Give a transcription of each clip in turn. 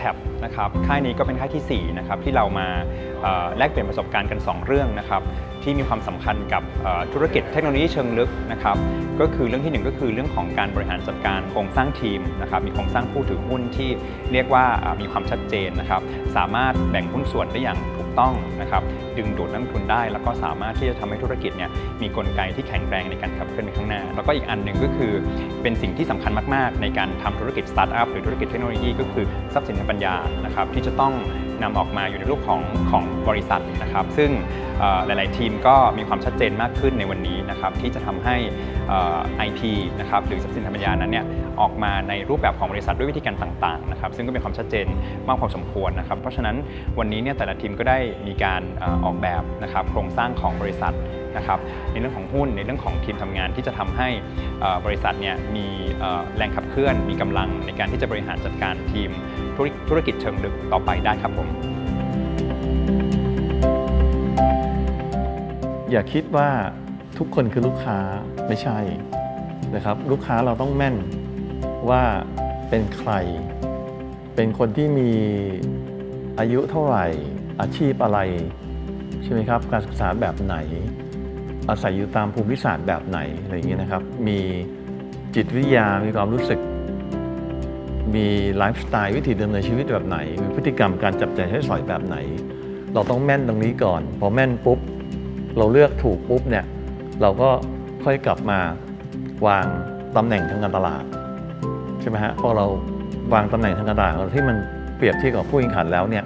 t a p นะครับค่ายนี้ก็เป็นค่ายทีสี่ 4 นะครับที่เรามาแลกเปลี่ยนประสบการณ์กัน 2 เรื่องนะครับที่มีความสำคัญกับธุรกิจเทคโนโลยีเชิงลึกนะครับก็คือเรื่องที่หนึ่งก็คือเรื่องของการบริหารจัดการโครงสร้างทีมนะครับมีโครงสร้างผู้ถือหุ้นที่เรียกว่ามีความชัดเจนนะครับสามารถแบ่งหุ้นส่วนได้อย่าง ต้องนะครับดึงดูดนักลงทุนได้ แล้วก็สามารถที่จะทำให้ธุรกิจเนี่ยมีกลไกที่แข็งแรงในการขับเคลื่อนไปข้างหน้า แล้วก็อีกอันหนึ่งก็คือเป็นสิ่งที่สำคัญมาก ๆ ในการทำธุรกิจสตาร์ทอัพหรือธุรกิจเทคโนโลยีก็คือทรัพย์สินทางปัญญานะครับที่จะต้อง นำออกมาอยู่ในรูปของของบริษัทนะครับ ซึ่งหลาย ๆ ทีมก็มีความชัดเจนมากขึ้นในวันนี้นะครับที่จะทำให้ไอ่อ IP นะครับหรือทรัพย์สินทางปัญญานั้นเนี่ยออกมาในรูปแบบของบริษัทด้วยวิธีการต่าง ๆ นะครับ ซึ่งก็เป็นความชัดเจนมากพอสมควรนะครับ เพราะฉะนั้นวันนี้เนี่ยแต่ละทีมก็ได้มีการออกแบบนะครับโครงสร้างของบริษัท นะครับในเรื่องของหุ้นในเรื่องของทีมทำงานที่จะทำให้บริษัทเนี่ยมีแรงขับเคลื่อน มีกำลังในการที่จะบริหารจัดการทีมธุรกิจธุรกิจเชิงลึกต่อไปได้ครับผมอย่าคิดว่าทุกคนคือลูกค้าไม่ใช่นะครับ ลูกค้าเราต้องแม่นว่าเป็นใคร เป็นคนที่มีอายุเท่าไหร่ อาชีพอะไร ใช่ไหมครับ การศึกษาแบบไหน อาศัยอยู่ตามภูมิศาสตร์แบบไหนอะไรอย่างเงี้ยนะครับ มีจิตวิทยา มีความรู้สึก มีไลฟ์สไตล์วิธีดำเนินชีวิตแบบไหน มีพฤติกรรมการจับจ่ายใช้สอยแบบไหน เราต้องแม่นตรงนี้ก่อน พอแม่นปุ๊บ เราเลือกถูกปุ๊บเนี่ย เราก็ค่อยกลับมาวางตำแหน่งทางการตลาดใช่ไหมฮะ พอเราวางตำแหน่งทางการตลาดเราที่มันเปรียบเทียบกับผู้แข่งขันแล้วเนี่ย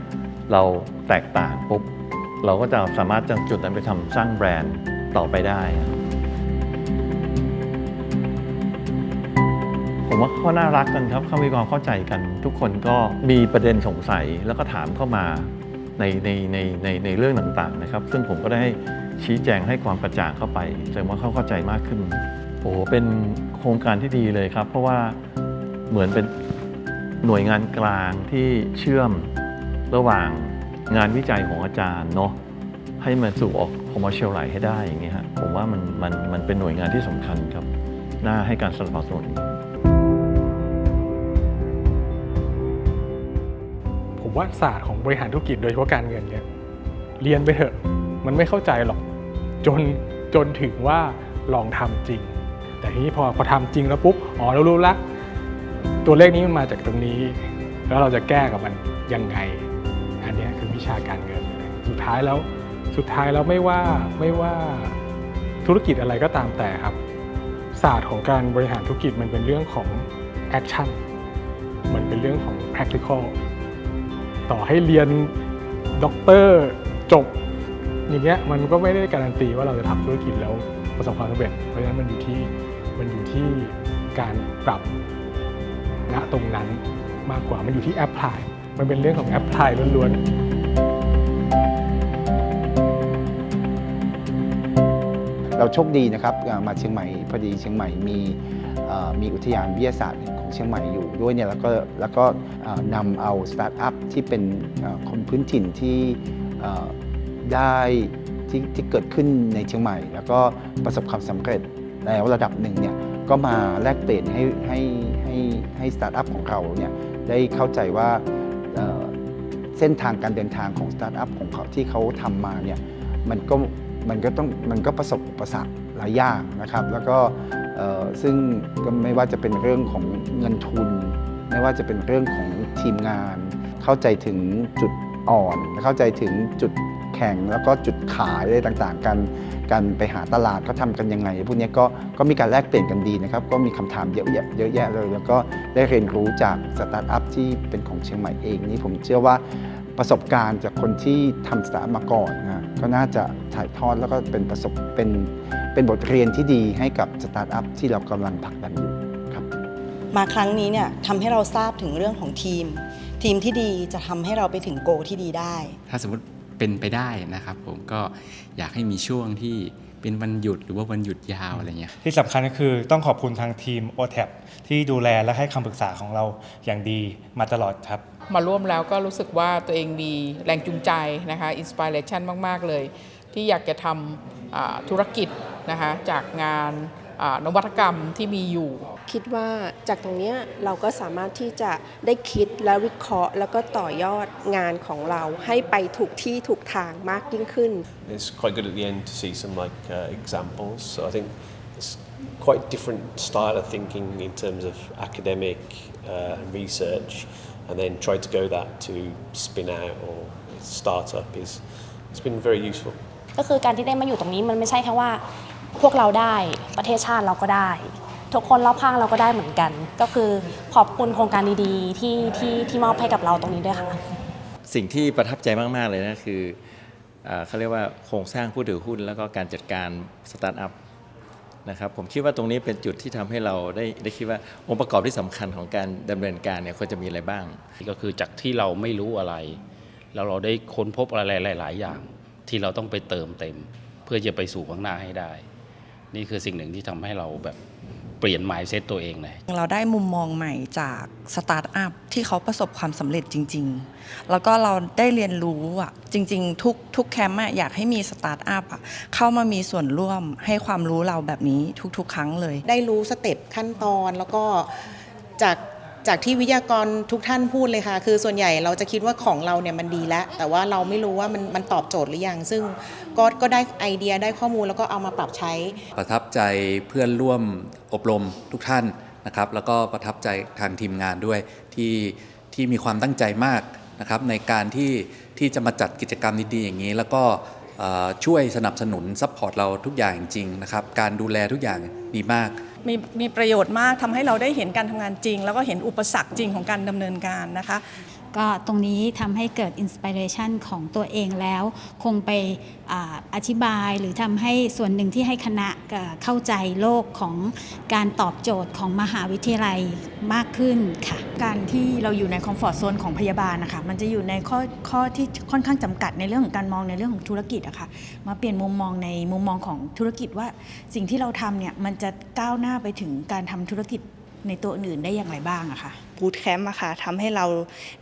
เราแตกต่างปุ๊บ เราก็จะสามารถจากจุดนั้นไปทำสร้างแบรนด์ ต่อไปได้ ผมว่าเขาน่ารักกันครับเขามีความเข้าใจกัน ทุกคนก็มีประเด็นสงสัยแล้วก็ถามเข้ามาในในในในในเรื่องต่างๆนะครับ ซึ่งผมก็ได้ชี้แจงให้ความกระจ่างเข้าไปแสดงว่าเขาเข้าใจมากขึ้นโอ้โหเป็นโครงการที่ดีเลยครับ เพราะว่าเหมือนเป็นหน่วยงานกลางที่เชื่อมระหว่างงานวิจัยของอาจารย์เนาะ ให้มันสู่ออก commercialize ให้ได้อย่างเงี้ยฮะผมว่ามันมันมันเป็นหน่วยงานที่สำคัญครับ น่าให้การสนับสนุน ผมว่าศาสตร์ของบริหารธุรกิจโดยเฉพาะการเงินเนี่ยเรียนไปเถอะมันไม่เข้าใจหรอก จนจนถึงว่าลองทำจริง แต่ทีนี้พอพอทำจริงแล้วปุ๊บอ๋อเรารู้ละตัวเลขนี้มันมาจากตรงนี้ แล้วเราจะแก้กับมันยังไง อันเนี้ยคือวิชาการเงิน สุดท้ายแล้ว สุดท้ายแล้วไม่ว่าไม่ว่าธุรกิจอะไรก็ตามแต่ครับ ศาสตร์ของการบริหารธุรกิจมันเป็นเรื่องของแอคชั่นมันเป็นเรื่องของ practical ต่อให้เรียนด็อกเตอร์จบอย่างเงี้ยมันก็ไม่ได้การันตีว่าเราจะทำธุรกิจแล้วประสบความสำเร็จ เพราะฉะนั้นมันอยู่ที่มันอยู่ที่การปรับณตรงนั้นมากกว่ามันอยู่ที่แอปพลายมันเป็นเรื่องของแอปพลายล้วนๆ เราโชคดีนะครับมาเชียงใหม่พอดีเชียงใหม่มีมีอุทยานวิทยาศาสตร์ของเชียงใหม่อยู่ด้วยเนี่ยแล้วก็แล้วก็นำเอาสตาร์ทอัพที่เป็นคนพื้นถิ่นที่ได้ที่ที่เกิดขึ้นในเชียงใหม่ แล้วก็ประสบความสำเร็จในระดับหนึ่งเนี่ยก็มาแลกเปลี่ยนให้ให้ให้ให้สตาร์ทอัพของเราเนี่ยได้เข้าใจว่าเส้นทางการเดินทางของสตาร์ทอัพของเขาที่เขาทำมาเนี่ยมันก็ มันก็ต้องมันก็ประสบอุปสรรคหลายอย่างนะครับ แล้วก็ซึ่งก็ไม่ว่าจะเป็นเรื่องของเงินทุน ไม่ว่าจะเป็นเรื่องของทีมงาน เข้าใจถึงจุดอ่อน เข้าใจถึงจุดแข็งแล้วก็จุดขายอะไรต่างๆ กันการไปหาตลาดเขาทำกันยังไงพวกนี้ก็ก็มีการแลกเปลี่ยนกันดีนะครับ ก็มีคำถามเยอะแยะเยอะแยะเลย แล้วก็ได้เรียนรู้จากสตาร์ทอัพที่เป็นของเชียงใหม่เองนี่ผมเชื่อว่า ประสบการณ์จากคนที่ทำสตาร์ทมาก่อนนะก็น่าจะถ่ายทอดแล้วก็เป็นประสบเป็นเป็นบทเรียนที่ดีให้กับสตาร์ทอัพที่เรากำลังผลักดันอยู่ครับมาครั้งนี้เนี่ยทำให้เราทราบถึงเรื่องของทีม ทีมที่ดีจะทำให้เราไปถึงโกที่ดีได้ ถ้าสมมติเป็นไปได้นะครับผมก็อยากให้มีช่วงที่ เป็นวันหยุดหรือว่าวันหยุดยาวอะไรเงี้ยที่สำคัญก็คือต้องขอบคุณทางทีม o t a p ที่ดูแลและให้คำปรึกษาของเราอย่างดีมาตลอดครับ มาร่วมแล้วก็รู้สึกว่าตัวเองมีแรงจูงใจนะคะอินสปิเรชันมาก ๆ เลย ที่อยากจะทำอ่าธุรกิจนะคะจากงานอ่า นวัตกรรมที่มีอยู่ คิดว่าจากตรงเนี้ยเราก็สามารถที่จะได้คิดและวิเคราะห์ แล้วก็ต่อยอดงานของเราให้ไปถูกที่ถูกทางมากยิ่งขึ้น It's quite good at the end to see some like uh, examples. So I think it's quite different style of thinking in terms of academic uh, and research, and then try to go that to spin out or startup is it's been very useful. ก็คือการที่ได้มาอยู่ตรงนี้มันไม่ใช่แค่ว่า พวกเราได้ประเทศชาติเราก็ได้ ทุกคนรอบข้างเราก็ได้เหมือนกัน ก็คือขอบคุณโครงการดีๆที่ที่ที่มอบให้กับเราตรงนี้ด้วยค่ะ สิ่งที่ประทับใจมาก ๆ เลยนะคืออ่าเขาเรียกว่าโครงสร้างผู้ถือหุ้น แล้วก็การจัดการสตาร์ทอัพนะครับผมคิดว่าตรงนี้เป็นจุดที่ทำให้เราได้ได้คิดว่าองค์ประกอบที่สำคัญของการดำเนินการเนี่ยควรจะมีอะไรบ้าง ก็คือจากที่เราไม่รู้อะไร แล้วเราได้ค้นพบอะไรหลาย ๆ อย่าง ที่เราต้องไปเติมเต็ม เพื่อจะไปสู่ข้างหน้าให้ได้ นี่คือสิ่งหนึ่งที่ทำให้เราแบบเปลี่ยน mindset ตัวเองเลย เราได้มุมมองใหม่จากสตาร์ทอัพที่เขาประสบความสำเร็จจริง ๆ แล้วก็เราได้เรียนรู้อะจริง ๆ ทุกทุกแคมป์อะอยากให้มีสตาร์ทอัพอะเข้ามามีส่วนร่วมให้ความรู้เราแบบนี้ทุก ๆ ครั้งเลย ได้รู้สเต็ปขั้นตอนแล้วก็จาก จากที่วิทยากรทุกท่านพูดเลยค่ะ คือส่วนใหญ่เราจะคิดว่าของเราเนี่ยมันดีแล้ว แต่ว่าเราไม่รู้ว่ามันมันตอบโจทย์หรือยัง ซึ่งก็ก็ได้ไอเดียได้ข้อมูลแล้วก็เอามาปรับใช้ ประทับใจเพื่อนร่วมอบรมทุกท่านนะครับ แล้วก็ประทับใจทางทีมงานด้วยที่ที่มีความตั้งใจมากนะครับในการที่ที่จะมาจัดกิจกรรมดีๆอย่างนี้ แล้วก็ช่วยสนับสนุนซัพพอร์ตเราทุกอย่างจริงนะครับ การดูแลทุกอย่างดีมาก มีมีประโยชน์มากทำให้เราได้เห็นการทำงานจริง แล้วก็เห็นอุปสรรคจริงของการดำเนินการนะคะ ก็ตรงนี้ทำให้เกิดอินสปิเรชันของตัวเองแล้ว คงไปออธิบายหรือทำให้ส่วนหนึ่งที่ให้คณะเข้าใจโลกของการตอบโจทย์ของมหาวิทยาลัยมากขึ้นค่ะ การที่เราอยู่ในคอมฟอร์ทโซนของพยาบาลนะคะมันจะอยู่ในข้อข้อที่ค่อนข้างจำกัดในเรื่องของการมองในเรื่องของธุรกิจอะค่ะมาเปลี่ยนมุมมองในมุมมองของธุรกิจว่าสิ่งที่เราทำเนี่ยมันจะก้าวหน้าไปถึงการทำธุรกิจ ในตัวอื่นๆได้อย่างไรบ้างอะค่ะบูตแคมป์อะค่ะทำให้เรา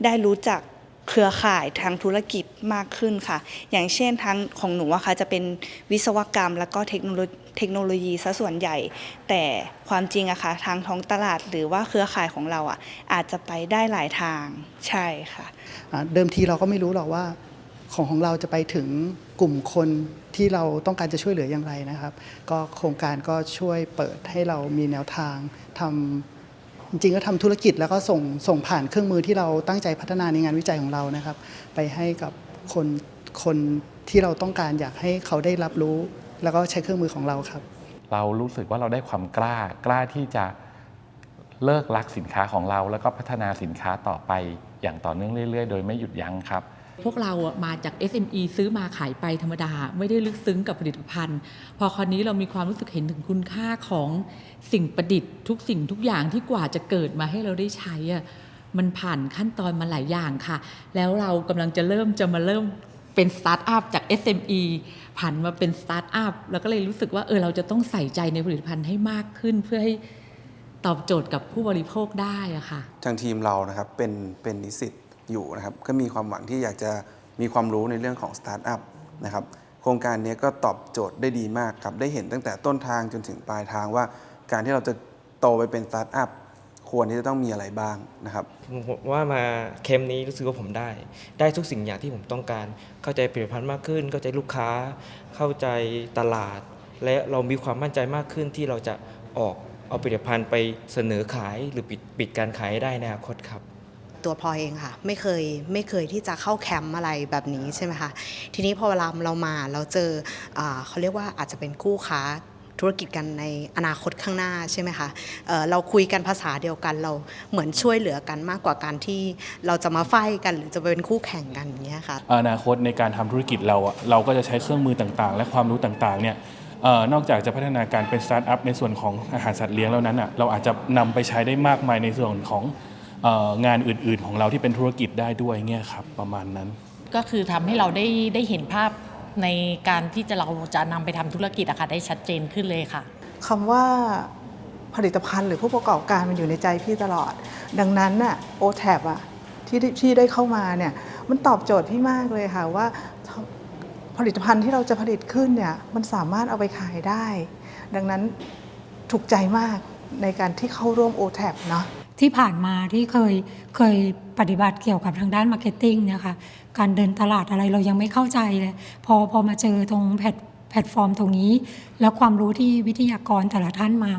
ได้รู้จักเครือข่ายทางธุรกิจมากขึ้นค่ะ อย่างเช่นทางของหนูอะค่ะจะเป็นวิศวกรรม แล้วก็เทคโนโลยีเทคโนโลยีซะส่วนใหญ่ แต่ความจริงอะค่ะทางท้องตลาดหรือว่าเครือข่ายของเราอะอาจจะไปได้หลายทางใช่ค่ะอ่าเดิมทีเราก็ไม่รู้หรอกว่า ของของเราจะไปถึงกลุ่มคนที่เราต้องการจะช่วยเหลืออย่างไรนะครับ ก็โครงการก็ช่วยเปิดให้เรามีแนวทางทำจริงๆก็ทำธุรกิจแล้วก็ส่งส่งผ่านเครื่องมือที่เราตั้งใจพัฒนาในงานวิจัยของเรานะครับ ไปให้กับคนคนที่เราต้องการอยากให้เขาได้รับรู้ แล้วก็ใช้เครื่องมือของเราครับ เรารู้สึกว่าเราได้ความกล้ากล้าที่จะเลิกรักสินค้าของเรา แล้วก็พัฒนาสินค้าต่อไปอย่างต่อเนื่องเรื่อย ๆ โดยไม่หยุดยั้งครับ พวกเราอะมาจาก SME ซื้อมาขายไปธรรมดา ไม่ได้ลึกซึ้งกับผลิตภัณฑ์ พอคราวนี้เรามีความรู้สึกเห็นถึงคุณค่าของสิ่งประดิษฐ์ทุกสิ่งทุกอย่างที่กว่าจะเกิดมาให้เราได้ใช้อะมันผ่านขั้นตอนมาหลายอย่างค่ะ แล้วเรากำลังจะเริ่มจะมาเริ่มเป็นสตาร์ทอัพจาก SME ผ่านมาเป็นสตาร์ทอัพแล้วก็เลยรู้สึกว่าเออเราจะต้องใส่ใจในผลิตภัณฑ์ให้มากขึ้นเพื่อให้ตอบโจทย์กับผู้บริโภคได้อะค่ะ ทางทีมเรานะครับเป็นเป็นนิสิต อยู่นะครับก็มีความหวังที่อยากจะมีความรู้ในเรื่องของสตาร์ทอัพนะครับโครงการนี้ก็ตอบโจทย์ได้ดีมากครับได้เห็นตั้งแต่ต้นทางจนถึงปลายทางว่า การที่เราจะโตไปเป็นสตาร์ทอัพควรที่จะต้องมีอะไรบ้างนะครับผมว่ามาเคมนี้รู้สึกว่าผมได้ ได้ทุกสิ่งอย่างที่ผมต้องการ เข้าใจผลิตภัณฑ์มากขึ้น เข้าใจลูกค้า เข้าใจตลาด และเรามีความมั่นใจมากขึ้นที่เราจะออกเอาผลิตภัณฑ์ไปเสนอขายหรือปิดปิดการขายได้ในอนาคตครับ ตัวพลอยเองค่ะ ไม่เคยไม่เคยที่จะเข้าแคมป์อะไรแบบนี้ใช่ไหมคะทีนี้พอเวลาเรามาเราเจออเขาเรียกว่าอาจจะเป็นคู่ค้าธุรกิจกันในอนาคตข้างหน้าใช่ไหมคะเเราคุยกันภาษาเดียวกันเราเหมือนช่วยเหลือกันมากกว่าการที่เราจะมาไฟกันหรือจะเป็นคู่แข่งกันอย่างเงี้ยค่ะอนาคตในการทำธุรกิจเราเราก็จะใช้เครื่องมือต่างๆ และความรู้ต่างๆเนี่ยออนอกจากจะพัฒนาการเป็นสตาร์ทอัพในส่วนของอาหารสัตว์เลี้ยงแล้วนั้นอะเราอาจจะนำไปใช้ได้มากมายในส่วนของ งานอื่นๆของเราที่เป็นธุรกิจได้ด้วยเงี้ยครับประมาณนั้น ก็คือทำให้เราได้ได้เห็นภาพในการที่จะเราจะนำไปทำธุรกิจอะค่ะได้ชัดเจนขึ้นเลยค่ะ คำว่าผลิตภัณฑ์หรือผู้ประกอบการมันอยู่ในใจพี่ตลอด ดังนั้นน่ะโอแทบอะที่ได้ที่ได้เข้ามาเนี่ยมันตอบโจทย์พี่มากเลยค่ะว่าผลิตภัณฑ์ที่เราจะผลิตขึ้นเนี่ยมันสามารถเอาไปขายได้ ดังนั้นถูกใจมากในการที่เข้าร่วม o t a p เนาะ ที่ผ่านมาที่เคยเคยปฏิบัติเกี่ยวกับทางด้านมาร์เก็ตติ้งเนี่ยค่ะการเดินตลาดอะไรเรายังไม่เข้าใจเลย พอพอมาเจอตรงแพลตแพลตฟอร์มตรงนี้ แล้วความรู้ที่วิทยากรแต่ละท่านมา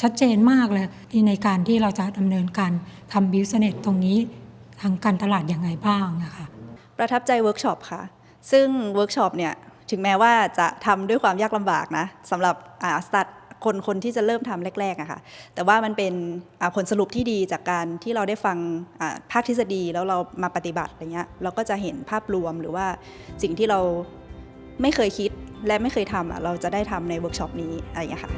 ชัดเจนมากเลยในการที่เราจะดำเนินการทำบิวเนสตรงนี้ทางการตลาดยังไงบ้างนะคะประทับใจเวิร์กช็อปค่ะ ซึ่งเวิร์กช็อปเนี่ยถึงแม้ว่าจะทำด้วยความยากลำบากนะสำหรับอาสตาร์ท คนคนที่จะเริ่มทำแรกๆอะค่ะแต่ว่ามันเป็นผลสรุปที่ดีจากการที่เราได้ฟังภาคทฤษฎีแล้วเรามาปฏิบัติอะไรเงี้ยเราก็จะเห็นภาพรวมหรือว่าสิ่งที่เราไม่เคยคิดและไม่เคยทำอะเราจะได้ทำในเวิร์กช็อปนี้อะไรอย่างเงี้ยค่ะ